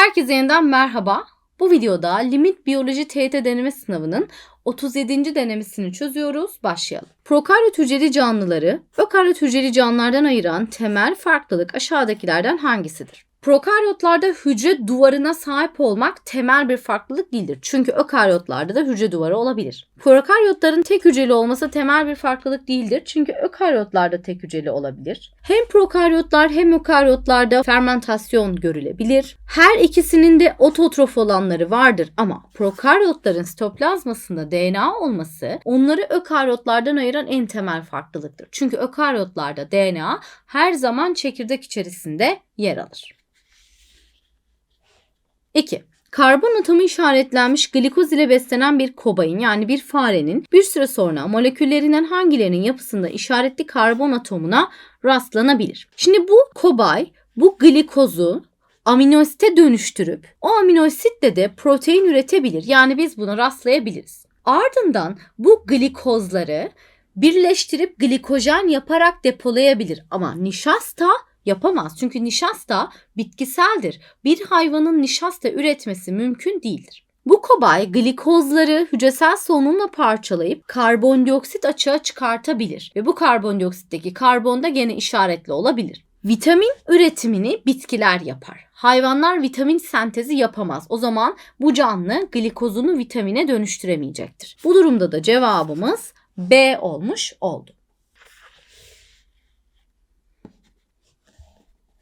Herkese yeniden merhaba. Bu videoda limit biyoloji TYT deneme sınavının 37. denemesini çözüyoruz. Başlayalım. Prokaryot hücreli canlıları ökaryot hücreli canlılardan ayıran temel farklılık aşağıdakilerden hangisidir? Prokaryotlarda hücre duvarına sahip olmak temel bir farklılık değildir. Çünkü ökaryotlarda da hücre duvarı olabilir. Prokaryotların tek hücreli olması temel bir farklılık değildir. Çünkü ökaryotlarda tek hücreli olabilir. Hem prokaryotlar hem ökaryotlarda fermentasyon görülebilir. Her ikisinin de ototrof olanları vardır ama prokaryotların sitoplazmasında DNA olması onları ökaryotlardan ayıran en temel farklılıktır. Çünkü ökaryotlarda DNA her zaman çekirdek içerisinde yer alır. 2. Karbon atomu işaretlenmiş glikoz ile beslenen bir kobayın yani bir farenin bir süre sonra moleküllerinden hangilerinin yapısında işaretli karbon atomuna rastlanabilir. Şimdi bu kobay bu glikozu aminoasite dönüştürüp o aminositle de protein üretebilir. Yani biz buna rastlayabiliriz. Ardından bu glikozları birleştirip glikojen yaparak depolayabilir. Ama nişasta yapamaz. Çünkü nişasta bitkiseldir. Bir hayvanın nişasta üretmesi mümkün değildir. Bu kobay glikozları hücresel solunumla parçalayıp karbondioksit açığa çıkartabilir ve bu karbondioksitteki karbon da gene işaretli olabilir. Vitamin üretimini bitkiler yapar. Hayvanlar vitamin sentezi yapamaz. O zaman bu canlı glikozunu vitamine dönüştüremeyecektir. Bu durumda da cevabımız B olmuş oldu.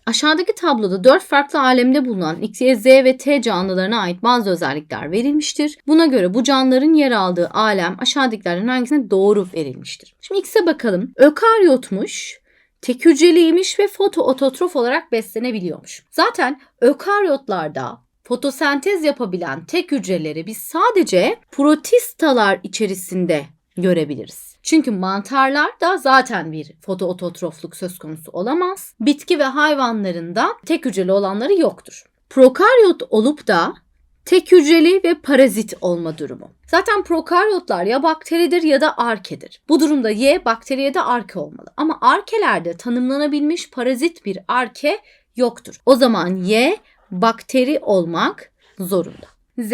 Aşağıdaki tabloda 4 farklı alemde bulunan X, Z ve T canlılarına ait bazı özellikler verilmiştir. Buna göre bu canlıların yer aldığı alem aşağıdakilerden hangisine doğru verilmiştir? Şimdi X'e bakalım. Ökaryotmuş, tek hücreliymiş ve fotoototrof olarak beslenebiliyormuş. Zaten ökaryotlarda fotosentez yapabilen tek hücreleri biz sadece protistalar içerisinde görebiliriz. Çünkü mantarlar da zaten bir fotoototrofluk söz konusu olamaz. Bitki ve hayvanlarında tek hücreli olanları yoktur. Prokaryot olup da tek hücreli ve parazit olma durumu. Zaten prokaryotlar ya bakteridir ya da arkedir. Bu durumda Y bakteri ya da arke olmalı. Ama arkelerde tanımlanabilmiş parazit bir arke yoktur. O zaman Y bakteri olmak zorunda. Z.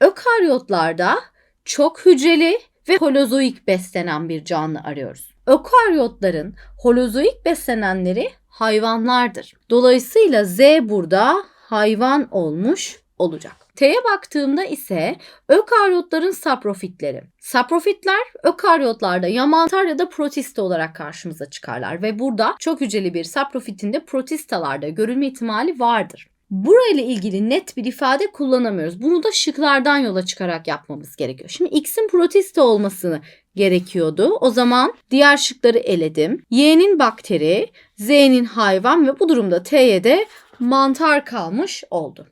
Ökaryotlarda çok hücreli ve holozoik beslenen bir canlı arıyoruz. Ökaryotların holozoik beslenenleri hayvanlardır. Dolayısıyla Z burada hayvan olmuş olacak. T'ye baktığımda ise ökaryotların saprofitleri. Saprofitler ökaryotlarda ya mantar ya da protista olarak karşımıza çıkarlar ve burada çok hücreli bir saprofitin de protistalarda görülme ihtimali vardır. Burayla ilgili net bir ifade kullanamıyoruz. Bunu da şıklardan yola çıkarak yapmamız gerekiyor. Şimdi X'in protista olmasını gerekiyordu. O zaman diğer şıkları eledim. Y'nin bakteri, Z'nin hayvan ve bu durumda T'ye de mantar kalmış oldu.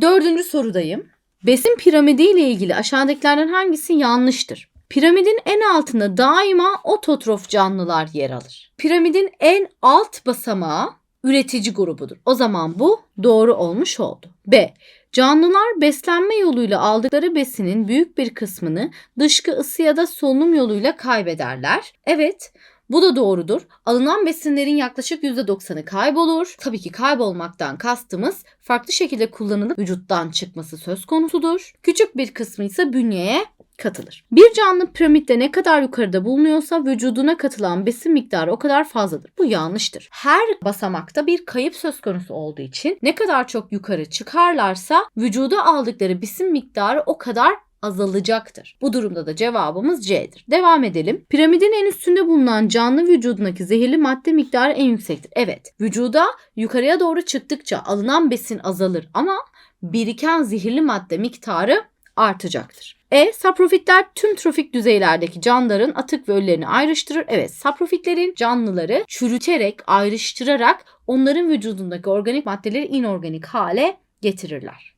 Dördüncü sorudayım. Besin piramidi ile ilgili aşağıdakilerden hangisi yanlıştır? Piramidin en altında daima ototrof canlılar yer alır. Piramidin en alt basamağı üretici grubudur. O zaman bu doğru olmuş oldu. B. Canlılar beslenme yoluyla aldıkları besinin büyük bir kısmını dışkı ısı ya da solunum yoluyla kaybederler. Evet, bu da doğrudur. Alınan besinlerin yaklaşık %90'ı kaybolur. Tabii ki kaybolmaktan kastımız farklı şekilde kullanılıp vücuttan çıkması söz konusudur. Küçük bir kısmı ise bünyeye katılır. Bir canlı piramitte ne kadar yukarıda bulunuyorsa vücuduna katılan besin miktarı o kadar fazladır. Bu yanlıştır. Her basamakta bir kayıp söz konusu olduğu için ne kadar çok yukarı çıkarlarsa vücuda aldıkları besin miktarı o kadar azalacaktır. Bu durumda da cevabımız C'dir. Devam edelim. Piramidin en üstünde bulunan canlı vücudundaki zehirli madde miktarı en yüksektir. Evet, vücuda yukarıya doğru çıktıkça alınan besin azalır ama biriken zehirli madde miktarı artacaktır. E. Saprofitler tüm trofik düzeylerdeki canlıların atık ve ölülerini ayrıştırır. Evet saprofitlerin canlıları çürüterek, ayrıştırarak onların vücudundaki organik maddeleri inorganik hale getirirler.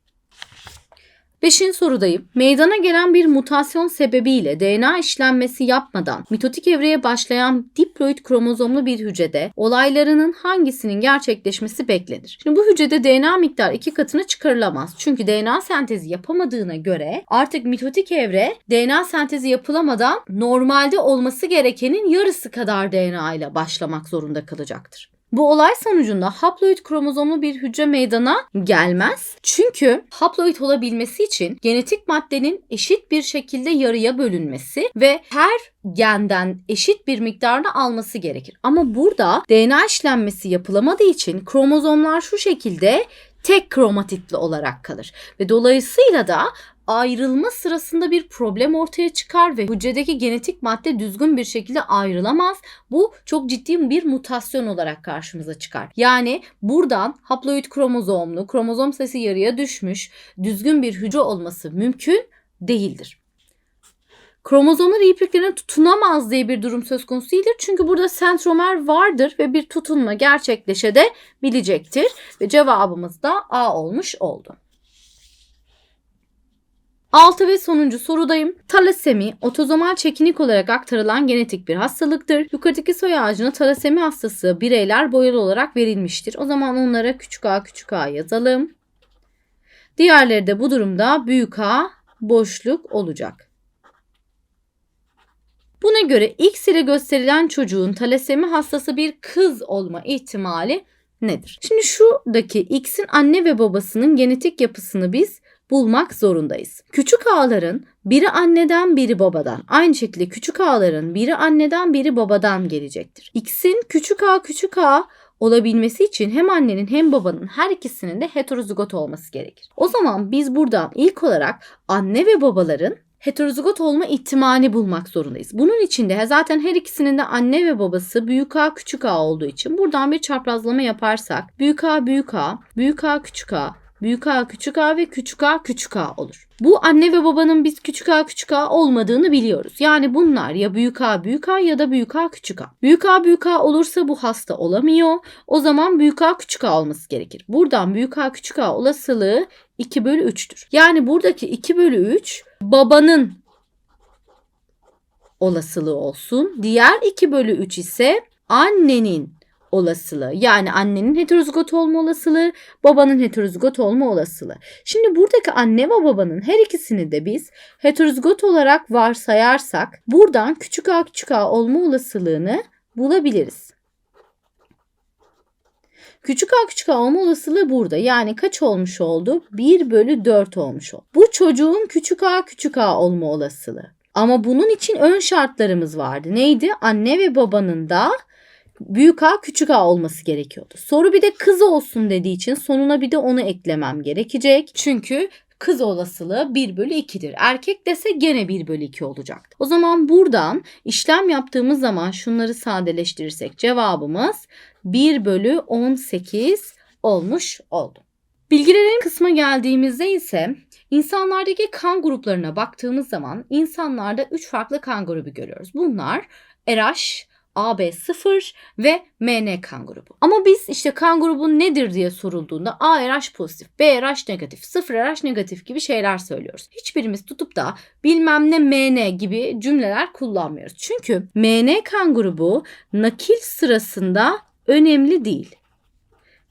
Beşinci sorudayım. Meydana gelen bir mutasyon sebebiyle DNA işlenmesi yapmadan mitotik evreye başlayan diploid kromozomlu bir hücrede olaylarının hangisinin gerçekleşmesi beklenir? Şimdi bu hücrede DNA miktarı iki katına çıkarılamaz. Çünkü DNA sentezi yapamadığına göre artık mitotik evre DNA sentezi yapılamadan normalde olması gerekenin yarısı kadar DNA ile başlamak zorunda kalacaktır. Bu olay sonucunda haploid kromozomlu bir hücre meydana gelmez. Çünkü haploid olabilmesi için genetik maddenin eşit bir şekilde yarıya bölünmesi ve her genden eşit bir miktarda alması gerekir. Ama burada DNA işlenmesi yapılamadığı için kromozomlar şu şekilde tek kromatitli olarak kalır. Ve dolayısıyla da ayrılma sırasında bir problem ortaya çıkar ve hücredeki genetik madde düzgün bir şekilde ayrılamaz. Bu çok ciddi bir mutasyon olarak karşımıza çıkar. Yani buradan haploid kromozomlu, kromozom sayısı yarıya düşmüş, düzgün bir hücre olması mümkün değildir. Kromozomlar ipliklerine tutunamaz diye bir durum söz konusu değildir. Çünkü burada sentromer vardır ve bir tutunma gerçekleşebilecektir. Ve cevabımız da A olmuş oldu. Altı ve sonuncu sorudayım. Talasemi, otozomal çekinik olarak aktarılan genetik bir hastalıktır. Yukarıdaki soy ağacına talasemi hastası bireyler boyalı olarak verilmiştir. O zaman onlara küçük a küçük a yazalım. Diğerleri de bu durumda büyük a boşluk olacak. Buna göre X ile gösterilen çocuğun talasemi hastası bir kız olma ihtimali nedir? Şimdi şuradaki X'in anne ve babasının genetik yapısını biz bulmak zorundayız. Küçük ağların biri anneden biri babadan. Aynı şekilde küçük ağların biri anneden biri babadan gelecektir. X'in küçük ağ küçük ağ olabilmesi için hem annenin hem babanın her ikisinin de heterozigot olması gerekir. O zaman biz buradan ilk olarak anne ve babaların heterozigot olma ihtimali bulmak zorundayız. Bunun için de zaten her ikisinin de anne ve babası büyük A küçük A olduğu için buradan bir çaprazlama yaparsak büyük A büyük A, büyük A küçük A, büyük A küçük A ve küçük A küçük A olur. Bu anne ve babanın biz küçük A küçük A olmadığını biliyoruz. Yani bunlar ya büyük A büyük A ya da büyük A küçük A. Büyük A büyük A olursa bu hasta olamıyor. O zaman büyük A küçük A olması gerekir. Buradan büyük A küçük A olasılığı 2 bölü 3'tür. Yani buradaki 2 bölü 3 babanın olasılığı olsun. Diğer 2 bölü 3 ise annenin olasılığı. Yani annenin heterozigot olma olasılığı, babanın heterozigot olma olasılığı. Şimdi buradaki anne ve babanın her ikisini de biz heterozigot olarak varsayarsak buradan küçük a küçük a olma olasılığını bulabiliriz. Küçük a küçük a olma olasılığı burada. Yani kaç olmuş oldu? 1 bölü 4 olmuş oldu. Bu çocuğun küçük a küçük a olma olasılığı. Ama bunun için ön şartlarımız vardı. Neydi? Anne ve babanın da büyük A küçük A olması gerekiyordu. Soru bir de kız olsun dediği için sonuna bir de onu eklemem gerekecek. Çünkü kız olasılığı 1 bölü 2'dir. Erkek dese gene 1 bölü 2 olacak. O zaman buradan işlem yaptığımız zaman şunları sadeleştirirsek cevabımız 1 bölü 18 olmuş oldu. Bilgilerin kısma geldiğimizde ise insanlardaki kan gruplarına baktığımız zaman insanlarda 3 farklı kan grubu görüyoruz. Bunlar RH, AB0 ve MN kan grubu. Ama biz işte kan grubu nedir diye sorulduğunda A RH pozitif, B RH negatif, 0 RH negatif gibi şeyler söylüyoruz. Hiçbirimiz tutup da bilmem ne MN gibi cümleler kullanmıyoruz. Çünkü MN kan grubu nakil sırasında önemli değil.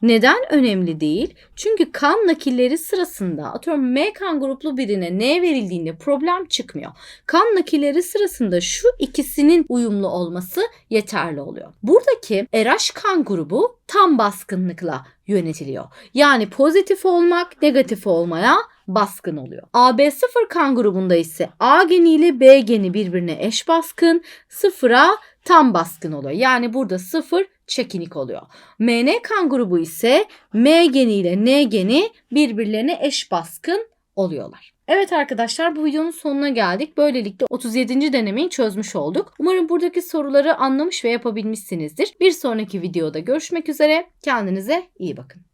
Neden önemli değil? Çünkü kan nakilleri sırasında atıyorum M kan gruplu birine N verildiğinde problem çıkmıyor. Kan nakilleri sırasında şu ikisinin uyumlu olması yeterli oluyor. Buradaki RH kan grubu tam baskınlıkla yönetiliyor. Yani pozitif olmak negatif olmaya baskın oluyor. AB0 kan grubunda ise A geni ile B geni birbirine eş baskın, sıfıra tam baskın oluyor. Yani burada sıfır çekinik oluyor. MN kan grubu ise M geni ile N geni birbirlerine eş baskın oluyorlar. Evet arkadaşlar bu videonun sonuna geldik. Böylelikle 37. denemeyi çözmüş olduk. Umarım buradaki soruları anlamış ve yapabilmişsinizdir. Bir sonraki videoda görüşmek üzere. Kendinize iyi bakın.